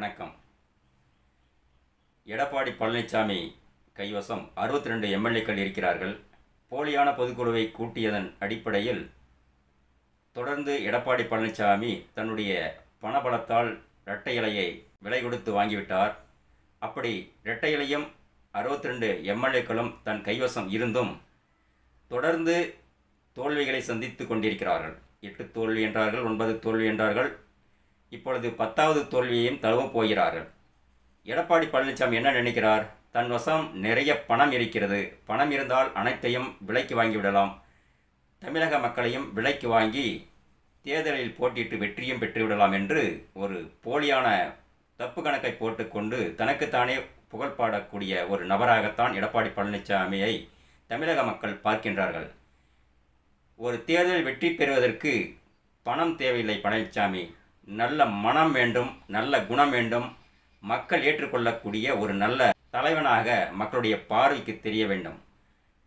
வணக்கம். எடப்பாடி பழனிசாமி கைவசம் அறுபத்தி ரெண்டு எம்எல்ஏக்கள் இருக்கிறார்கள். போலியான பொதுக்குழுவை கூட்டியதன் அடிப்படையில் தொடர்ந்து எடப்பாடி பழனிசாமி தன்னுடைய பணபலத்தால் இரட்டை இலையை விலை கொடுத்து வாங்கிவிட்டார். அப்படி இரட்டை இலையும் அறுபத்தி ரெண்டு எம்எல்ஏக்களும் தன் கைவசம் இருந்தும் தொடர்ந்து தோல்விகளை சந்தித்து கொண்டிருக்கிறார்கள். எட்டு தோல்வி என்றார்கள் ஒன்பது தோல்வி என்றார்கள். இப்பொழுது பத்தாவது தோல்வியையும் தழுவும் போகிறார்கள். எடப்பாடி பழனிசாமி என்ன நினைக்கிறார்? தன் வசம் நிறைய பணம் இருக்கிறது. பணம் இருந்தால் அனைத்தையும் விலைக்கு வாங்கிவிடலாம் தமிழக மக்களையும் விலைக்கு வாங்கி தேர்தலில் போட்டியிட்டு வெற்றியும் பெற்றுவிடலாம் என்று ஒரு போலியான தப்பு கணக்கை போட்டுக்கொண்டு தனக்குத்தானே புகழ்பாடக்கூடிய ஒரு நபராகத்தான் எடப்பாடி பழனிசாமியை தமிழக மக்கள் பார்க்கின்றார்கள். ஒரு தேர்தல் வெற்றி பெறுவதற்கு பணம் தேவையில்லை பழனிசாமி நல்ல மனம் வேண்டும் நல்ல குணம் வேண்டும். மக்கள் ஏற்றுக்கொள்ளக்கூடிய ஒரு நல்ல தலைவனாக மக்களுடைய பார்வைக்கு தெரிய வேண்டும்.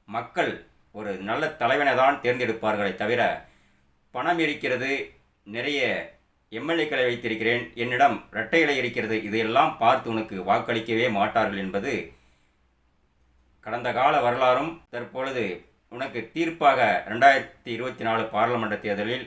மக்கள் ஒரு நல்ல தலைவனை தான் தேர்ந்தெடுப்பார்களே தவிர பணம் இருக்கிறது நிறைய எம்எல்ஏக்களை வைத்திருக்கிறேன் என்னிடம் இரட்டை இலை இருக்கிறது இதையெல்லாம் பார்த்து உனக்கு வாக்களிக்கவே மாட்டார்கள் என்பது கடந்த கால வரலாறும் தற்பொழுது உனக்கு தீர்ப்பாக ரெண்டாயிரத்தி இருபத்தி நாலு பாராளுமன்ற தேர்தலில்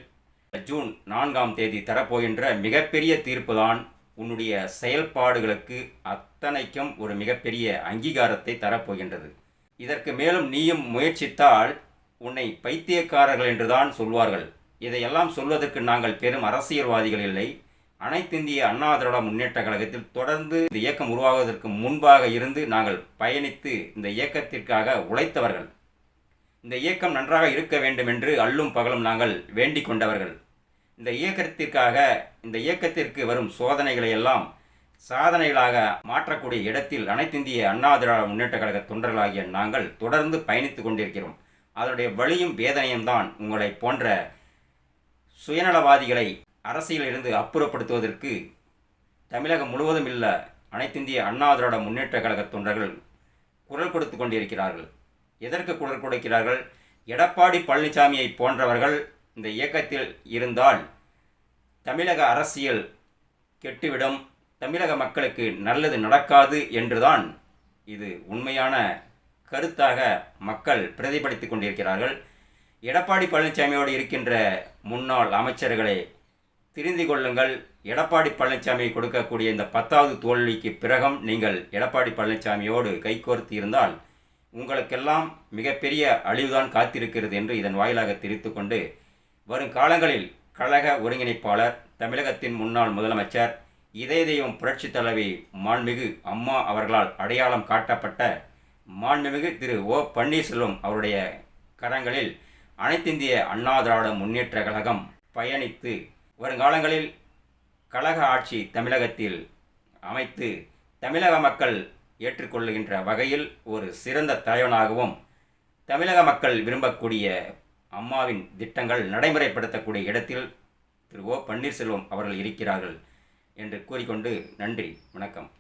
ஜூன் நான்காம் தேதி தரப்போகின்ற மிகப்பெரிய தீர்ப்புதான் உன்னுடைய செயல்பாடுகளுக்கு அத்தனைக்கும் ஒரு மிகப்பெரிய அங்கீகாரத்தை தரப்போகின்றது. இதற்கு மேலும் நீயும் முயற்சித்தால் உன்னை பைத்தியக்காரர்கள் என்றுதான் சொல்வார்கள். இதையெல்லாம் சொல்வதற்கு நாங்கள் பெரும் அரசியல்வாதிகள் இல்லை. அனைத்திந்திய அண்ணா திராவிட முன்னேற்ற கழகத்தில் தொடர்ந்து இந்த இயக்கம் உருவாகுவதற்கு முன்பாக இருந்து நாங்கள் பயணித்து இந்த இயக்கத்திற்காக உழைத்தவர்கள். இந்த இயக்கம் நன்றாக இருக்க வேண்டும் என்று அல்லும் பகலும் நாங்கள் வேண்டிக் கொண்டவர்கள். இந்த இயக்கத்திற்காக இந்த இயக்கத்திற்கு வரும் சோதனைகளை எல்லாம் சாதனைகளாக மாற்றக்கூடிய இடத்தில் அனைத்திந்திய அண்ணா திராவிட முன்னேற்ற கழக தொண்டர்களாகிய நாங்கள் தொடர்ந்து பயணித்துக் கொண்டிருக்கிறோம். அதனுடைய வழியும் வேதனையும் தான் உங்களை போன்ற சுயநலவாதிகளை அரசியலிருந்து அப்புறப்படுத்துவதற்கு தமிழகம் முழுவதும் இல்ல அனைத்திந்திய அண்ணா திராவிட முன்னேற்ற கழக தொண்டர்கள் குரல் கொடுத்து கொண்டிருக்கிறார்கள். எதற்கு குரல் கொடுக்கிறார்கள்? எடப்பாடி பழனிசாமியை போன்றவர்கள் இந்த இயக்கத்தில் இருந்தால் தமிழக அரசியல் கெட்டுவிடும். தமிழக மக்களுக்கு நல்லது நடக்காது என்றுதான் இது உண்மையான கருத்தாக மக்கள் பிரதிபலித்து கொண்டிருக்கிறார்கள். எடப்பாடி பழனிசாமியோடு இருக்கின்ற முன்னாள் அமைச்சர்களை தெரிந்து கொள்ளுங்கள். எடப்பாடி பழனிசாமி கொடுக்கக்கூடிய இந்த பத்தாவது தோல்விக்கு பிறகும் நீங்கள் எடப்பாடி பழனிசாமியோடு கைகோர்த்து இருந்தால் உங்களுக்கெல்லாம் மிகப்பெரிய அழிவுதான் காத்திருக்கிறது என்று இதன் வாயிலாக தெரிவித்து கொண்டு வரும் காலங்களில் கழக ஒருங்கிணைப்பாளர் தமிழகத்தின் முன்னாள் முதலமைச்சர் இதய தெய்வம் புரட்சி தலைவி மாண்புமிகு அம்மா அவர்களால் அடையாளம் காட்டப்பட்ட மாண்புமிகு திரு ஓ பன்னீர்செல்வம் அவருடைய கரங்களில் அனைத்திந்திய அண்ணா திராவிட முன்னேற்ற கழகம் பயணித்து வருங்காலங்களில் கழக ஆட்சி தமிழகத்தில் அமைத்து தமிழக மக்கள் ஏற்றுக்கொள்ளுகின்ற வகையில் ஒரு சிறந்த தலைவனாகவும் தமிழக மக்கள் விரும்பக்கூடிய அம்மாவின் திட்டங்கள் நடைமுறைப்படுத்தக்கூடிய இடத்தில் திரு ஓ பன்னீர்செல்வம் அவர்கள் இருக்கிறார்கள் என்று கூறிக்கொண்டு நன்றி வணக்கம்.